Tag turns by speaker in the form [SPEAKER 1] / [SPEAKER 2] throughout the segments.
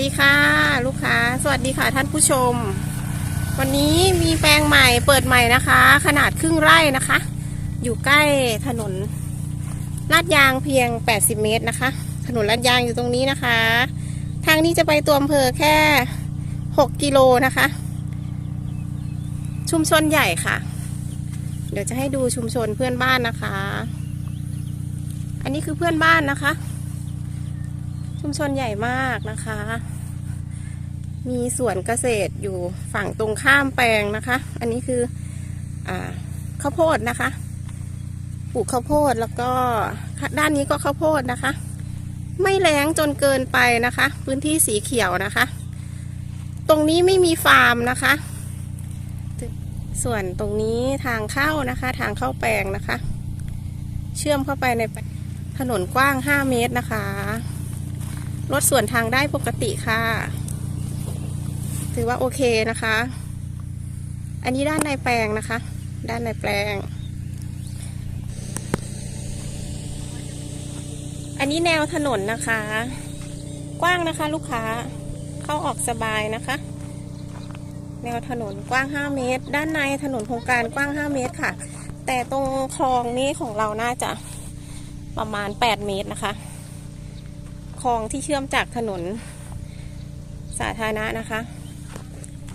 [SPEAKER 1] ดีค่ะ ลูกค้า สวัสดีค่ะท่านผู้ชม วันนี้มีแปลงใหม่เปิดใหม่นะคะ ขนาดครึ่งไร่นะคะ อยู่ใกล้ถนนลาดยางเพียง 80 เมตรนะคะ ถนนลาดยางอยู่ตรงนี้นะคะ ทางนี้จะไปตัวอำเภอแค่ 6 กิโลนะคะ ชุมชนใหญ่ค่ะ เดี๋ยวจะให้ดูชุมชนเพื่อนบ้านนะคะ อันนี้คือเพื่อนบ้านนะคะ ชุมชนใหญ่มากนะคะ มีสวนเกษตรอยู่ฝั่งตรงข้ามแปลงนะคะ อันนี้คืออข้าวโพดนะคะ ปลูกข้าวโพดแล้วก็ด้านนี้ก็ข้าวโพดนะคะ ไม่แรงจนเกินไปนะคะ พื้นที่สีเขียวนะคะ ตรงนี้ไม่มีฟาร์มนะคะ ส่วนตรงนี้ทางเข้านะคะ ทางเข้าแปลงนะคะ เชื่อมเข้าไปในถนนกว้าง 5 เมตรนะคะ รถส่วนทางได้ปกติค่ะ ถือว่าโอเคนะคะ อันนี้ด้านในแปลงนะคะ ด้านในแปลง อันนี้แนวถนนนะคะ กว้างนะคะลูกค้าเข้าออกสบายนะคะ แนวถนนกว้าง 5 เมตร ด้านในถนนโครงการกว้าง 5 เมตรค่ะ แต่ตรงคลองนี้ของเราน่าจะประมาณ 8 เมตรนะคะ คลองที่เชื่อมจากถนน สาธารณะนะคะ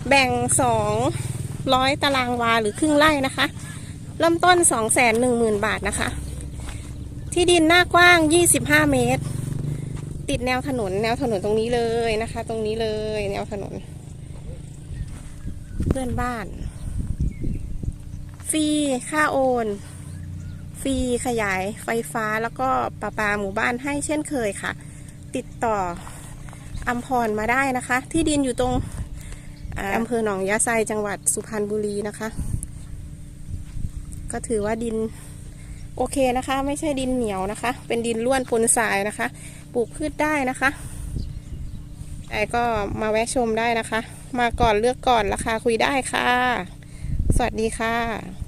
[SPEAKER 1] แบ่งสองร้อยตารางวาหรือครึ่งไร่นะคะ เริ่มต้นสองแสนหนึ่งหมื่นบาทนะคะ ที่ดินหน้ากว้างยี่สิบห้าเมตร ติดแนวถนนแนวถนนตรงนี้เลยนะคะ ตรงนี้เลยแนวถนน เพื่อนบ้าน ฟรีค่าโอนฟรีขยายไฟฟ้าแล้วก็ประปาหมู่บ้านให้เช่นเคยค่ะ ติดต่ออัมพรมาได้นะคะ ที่ดินอยู่ตรงอ่าอำเภอหนองยาไซจังหวัดสุพรรณบุรีนะคะ ก็ถือว่าดินโอเคนะคะ ไม่ใช่ดินเหนียวนะคะ เป็นดินล้วนปนทรายนะคะ ปลูกพืชได้นะคะแต่ก็มาแวะชมได้นะคะ มาก่อนเลือกก่อนราคาคุยได้ค่ะ สวัสดีค่ะ